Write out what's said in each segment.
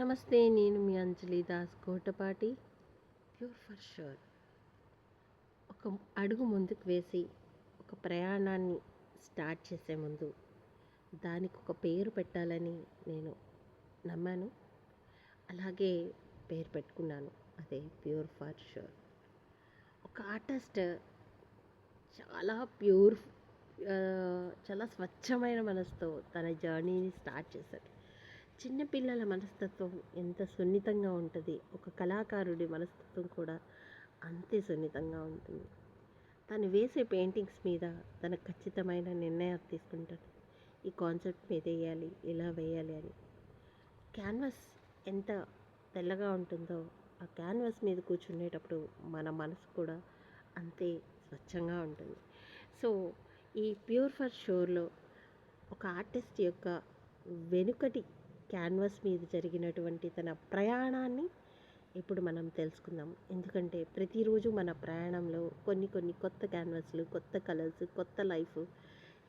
నమస్తే నేను మీ Anjali Das Kotapati. Pure for sure ఒక అడుగు ముందుకు వేసి ఒక ప్రయాణాన్ని స్టార్ట్ చేసే ముందు దానికి ఒక పేరు పెట్టాలని నేను నమ్మాను. అలాగే పేరు పెట్టుకున్నాను. అదే ప్యూర్ ఫర్ షూర్ ఒక ఆర్టిస్ట్ చాలా ప్యూర్ చాలా స్వచ్ఛమైన మనసుతో తన జర్నీని స్టార్ట్ చేశాడు. చిన్నపిల్లల మనస్తత్వం ఎంత సున్నితంగా ఉంటుంది ఒక కళాకారుడి మనస్తత్వం కూడా అంతే సున్నితంగా ఉంటుంది. తను వేసే పెయింటింగ్స్ మీద తన ఖచ్చితమైన నిర్ణయాలు తీసుకుంటాడు. ఈ కాన్సెప్ట్ మీద వేయాలి ఇలా వేయాలి అని. క్యాన్వాస్ ఎంత తెల్లగా ఉంటుందో ఆ క్యాన్వాస్ మీద కూర్చునేటప్పుడు మన మనసు కూడా అంతే స్వచ్ఛంగా ఉంటుంది. సో ఈ ప్యూర్ ఫర్ షోర్లో ఒక ఆర్టిస్ట్ యొక్క వెనుకటి క్యాన్వాస్ మీద జరిగినటువంటి తన ప్రయాణాన్ని ఇప్పుడు మనం తెలుసుకుందాం. ఎందుకంటే ప్రతిరోజు మన ప్రయాణంలో కొన్ని కొన్ని కొత్త క్యాన్వాస్లు కొత్త కలర్స్ కొత్త లైఫ్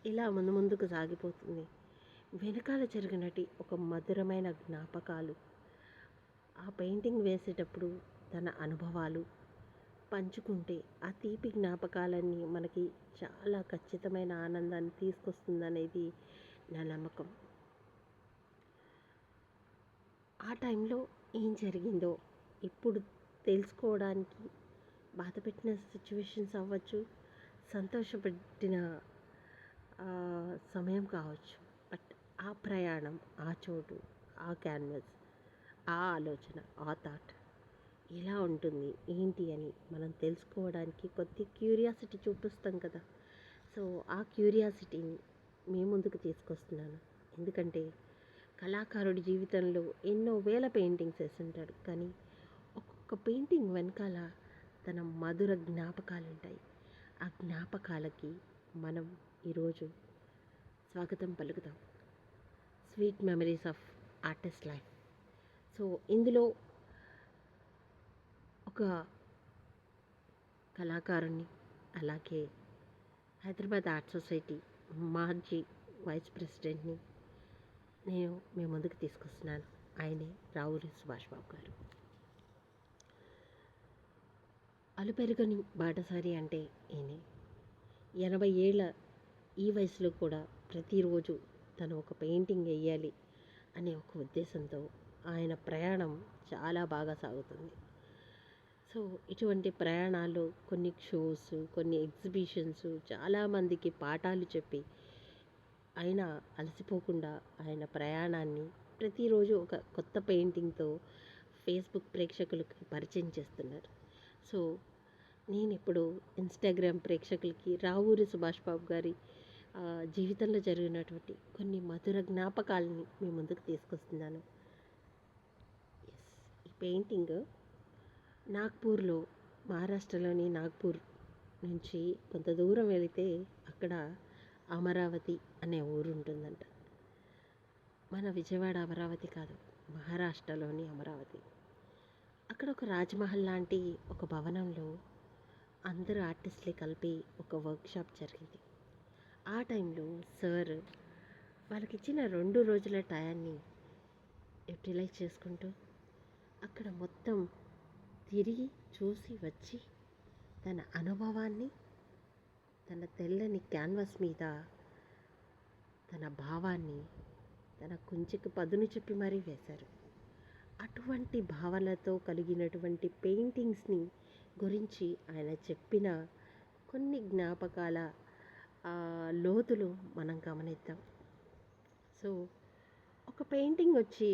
ఇలా ముందు ముందుకు సాగిపోతుంది. వెనకాల జరిగినటి ఒక మధురమైన జ్ఞాపకాలు ఆ పెయింటింగ్ వేసేటప్పుడు తన అనుభవాలు పంచుకుంటే ఆ తీపి జ్ఞాపకాలన్నీ మనకి చాలా ఖచ్చితమైన ఆనందాన్ని తీసుకొస్తుందనేది నా నమ్మకం. ఆ టైంలో ఏం జరిగిందో ఇప్పుడు తెలుసుకోవడానికి బాధ పెట్టిన సిచ్యువేషన్స్ అవ్వచ్చు సంతోషపెట్టిన సమయం కావచ్చు. బట్ ఆ ప్రయాణం ఆ చోటు ఆ క్యాన్వస్ ఆ ఆలోచన ఆ థాట్ ఎలా ఉంటుంది ఏంటి అని మనం తెలుసుకోవడానికి కొద్ది క్యూరియాసిటీ చూపిస్తాం కదా. సో ఆ క్యూరియాసిటీని మీ ముందుకు తీసుకొస్తున్నాను. ఎందుకంటే కళాకారుడి జీవితంలో ఎన్నో వేల పెయింటింగ్స్ వేస్తుంటాడు కానీ ఒక్కొక్క పెయింటింగ్ వెనకాల తన మధుర జ్ఞాపకాలు ఉంటాయి ఆ జ్ఞాపకాలకి మనం ఈరోజు స్వాగతం పలుకుతాం. Sweet memories of artist life. So ఇందులో ఒక కళాకారుణ్ణి అలాగే హైదరాబాద్ ఆర్ట్ సొసైటీ మాజీ వైస్ ప్రెసిడెంట్ని నేను మీ ముందుకు తీసుకొస్తున్నాను ఆయనే రావురి సుభాష్ బాబు గారు. అలుపెరుగని బాటసారి అంటే ఈయనే. ఎనభై ఏళ్ళ ఈ వయసులో కూడా ప్రతిరోజు తను ఒక పెయింటింగ్ వేయాలి అనే ఒక ఉద్దేశంతో ఆయన ప్రయాణం చాలా బాగా సాగుతుంది. సో ఇటువంటి ప్రయాణాలు కొన్ని షోస్ కొన్ని ఎగ్జిబిషన్స్ చాలామందికి పాఠాలు చెప్పి ఆయన అలసిపోకుండా ఆయన ప్రయాణాన్ని ప్రతిరోజు ఒక కొత్త పెయింటింగ్తో ఫేస్బుక్ ప్రేక్షకులకు పరిచయం చేస్తున్నారు. సో నేను ఇప్పుడు ఇన్స్టాగ్రామ్ ప్రేక్షకులకి రావూరి సుభాష్ బాబు గారి జీవితంలో జరిగినటువంటి కొన్ని మధుర జ్ఞాపకాలని మీ ముందుకు తీసుకొస్తున్నాను. ఎస్ ఈ పెయింటింగ్ నాగ్పూర్లో మహారాష్ట్రలోని నాగ్పూర్ నుంచి కొంత దూరం వెళితే అక్కడ అమరావతి అనే ఊరు ఉంటుందంట మన విజయవాడ అమరావతి కాదు మహారాష్ట్రలోని అమరావతి. అక్కడ ఒక రాజ్మహల్ లాంటి ఒక భవనంలో అందరూ ఆర్టిస్టులు కలిపి ఒక వర్క్షాప్ జరిగింది. ఆ టైంలో సార్ వాళ్ళకి ఇచ్చిన రెండు రోజుల టయాన్ని యూటిలైజ్ చేసుకుంటూ అక్కడ మొత్తం తిరిగి చూసి వచ్చి తన అనుభవాన్ని తన తెల్లని క్యాన్వాస్ మీద తన భావాన్ని తన కుంచెకి పదును చెప్పి మరీ వేశారు. అటువంటి భావనతో కలిగినటువంటి పెయింటింగ్స్ని గురించి ఆయన చెప్పిన కొన్ని జ్ఞాపకాల లోతులు మనం గమనిద్దాం. సో ఒక పెయింటింగ్ వచ్చి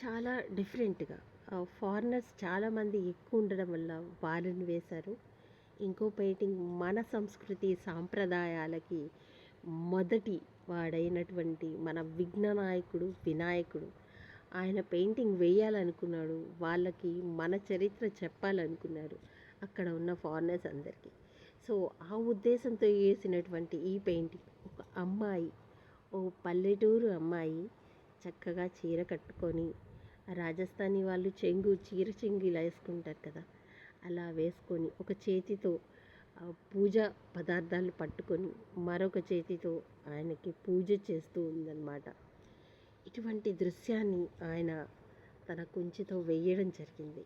చాలా డిఫరెంట్గా ఫారినర్స్ చాలామంది ఎక్కువ ఉండడం వల్ల వాళ్ళని వేశారు. ఇంకో పెయింటింగ్ మన సంస్కృతి సాంప్రదాయాలకి మొదటి వాడైనటువంటి మన విఘ్న నాయకుడు వినాయకుడు. ఆయన పెయింటింగ్ వేయాలనుకున్నాడు. వాళ్ళకి మన చరిత్ర చెప్పాలనుకున్నారు. అక్కడ ఉన్న ఫారినర్స్ అందరికీ. సో ఆ ఉద్దేశంతో వేసినటువంటి ఈ పెయింటింగ్ ఒక అమ్మాయి ఓ పల్లెటూరు అమ్మాయి చక్కగా చీర కట్టుకొని రాజస్థానీ వాళ్ళు చెంగు చీర చెంగు ఇలా వేసుకుంటారు కదా. అలా వేసుకొని ఒక చేతితో పూజ పదార్థాలు పట్టుకొని మరొక చేతితో ఆయనకి పూజ చేస్తూ ఉందన్నమాట. ఇటువంటి దృశ్యాన్ని ఆయన తన కుంచితో వేయడం జరిగింది.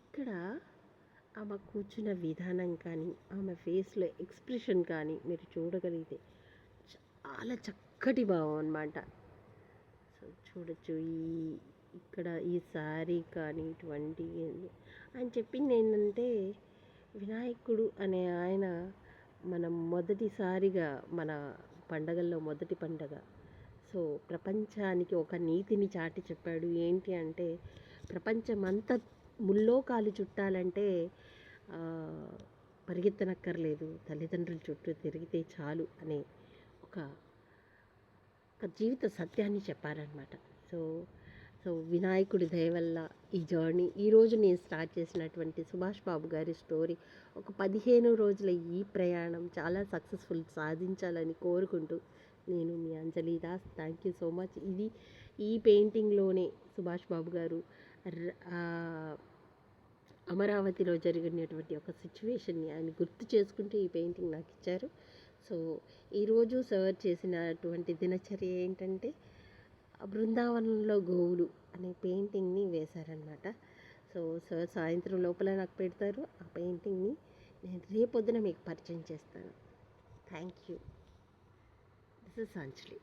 ఇక్కడ ఆమె కూర్చున్న విధానం కానీ ఆమె ఫేస్లో ఎక్స్ప్రెషన్ కానీ మీరు చూడగలిగితే చాలా చక్కటి భావం అన్నమాట. సో చూడొచ్చు ఈ ఇక్కడ ఈ సారీ కానీ ఇటువంటి అని చెప్పింది ఏంటంటే వినాయకుడు అనే ఆయన మనం మొదటిసారిగా మన పండగల్లో మొదటి పండగ. సో ప్రపంచానికి ఒక నీతిని చాటి చెప్పాడు. ఏంటి అంటే ప్రపంచమంతా ముల్లోకాలు చుట్టాలంటే పరిగెత్తనక్కర్లేదు. తల్లిదండ్రుల చుట్టూ తిరిగితే చాలు అనే ఒక ఒక జీవిత సత్యాన్ని చెప్పారనమాట సో సో వినాయకుడి దయ వల్ల ఈ జర్నీ. ఈరోజు నేను స్టార్ట్ చేసినటువంటి సుభాష్ బాబు గారి స్టోరీ ఒక పదిహేను రోజుల ఈ ప్రయాణం చాలా సక్సెస్ఫుల్ సాధించాలని కోరుకుంటూ నేను మీ Anjali Das. Thank you so much. ఇది ఈ పెయింటింగ్లోనే సుభాష్ బాబు గారు అమరావతిలో జరిగినటువంటి ఒక సిచ్యువేషన్ని ఆయన గుర్తు చేసుకుంటూ ఈ పెయింటింగ్ నాకు ఇచ్చారు. సో ఈరోజు సర్వ్ చేసినటువంటి దినచర్య ఏంటంటే బృందావనంలో గోవులు అనే పెయింటింగ్ని వేశారనమాట సో సార్ సాయంత్రం లోపల నాకు పెడతారు ఆ పెయింటింగ్ని. నేను రేపొద్దున మీకు పరిచయం చేస్తాను. Thank you this is Anjali.